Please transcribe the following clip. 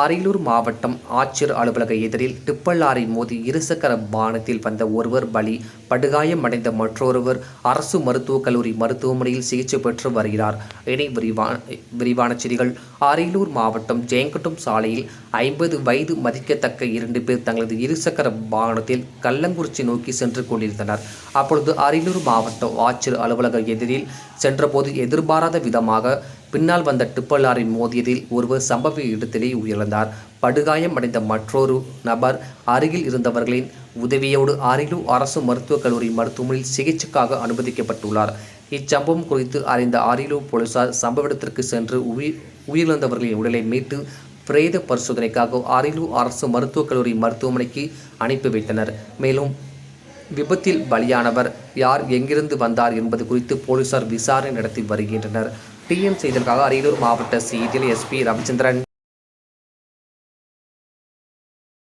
அரியலூர் மாவட்டம் ஆட்சியர் அலுவலக எதிரில் டிப்பர் லாரி மோதி இருசக்கர வாகனத்தில் வந்த ஒருவர் பலி படுகாயமடைந்த மற்றொருவர் அரசு மருத்துவக் கல்லூரி மருத்துவமனையில் சிகிச்சை பெற்று வருகிறார். இனி விரிவான விரிவான செய்திகள். அரியலூர் மாவட்டம் ஜெயங்கட்டும் சாலையில் ஐம்பது வயது மதிக்கத்தக்க இரண்டு பேர் தங்களது இருசக்கர வாகனத்தில் கள்ளங்குறிச்சி நோக்கி சென்று கொண்டிருந்தனர். அப்பொழுது அரியலூர் மாவட்ட ஆட்சியர் அலுவலக எதிரில் சென்றபோது எதிர்பாராத விதமாக பின்னால் வந்த டிப்பர் லாரி மோதியதில் ஒருவர் சம்பவ இடத்திலே உயிரிழந்தார். படுகாயம் அடைந்த மற்றொரு நபர் அருகில் இருந்தவர்களின் உதவியோடு அரியலூர் அரசு மருத்துவக் கல்லூரி மருத்துவமனையில் சிகிச்சைக்காக அனுமதிக்கப்பட்டுள்ளார். இச்சம்பவம் குறித்து அறிந்த அரியலூர் போலீசார் சம்பவ இடத்திற்கு சென்று உயிர் உயிரிழந்தவர்களின் உடலை மீட்டு பிரேத பரிசோதனைக்காக அரியலூர் அரசு மருத்துவக் கல்லூரி மருத்துவமனைக்கு அனுப்பி வைத்தனர். மேலும் விபத்தில் பலியானவர் யார் எங்கிருந்து வந்தார் என்பது குறித்து போலீசார் விசாரணை நடத்தி வருகின்றனர். டிஎம் செய்திகளுக்காக அரியலூர் மாவட்ட செய்தியில் எஸ்பி ரவிச்சந்திரன்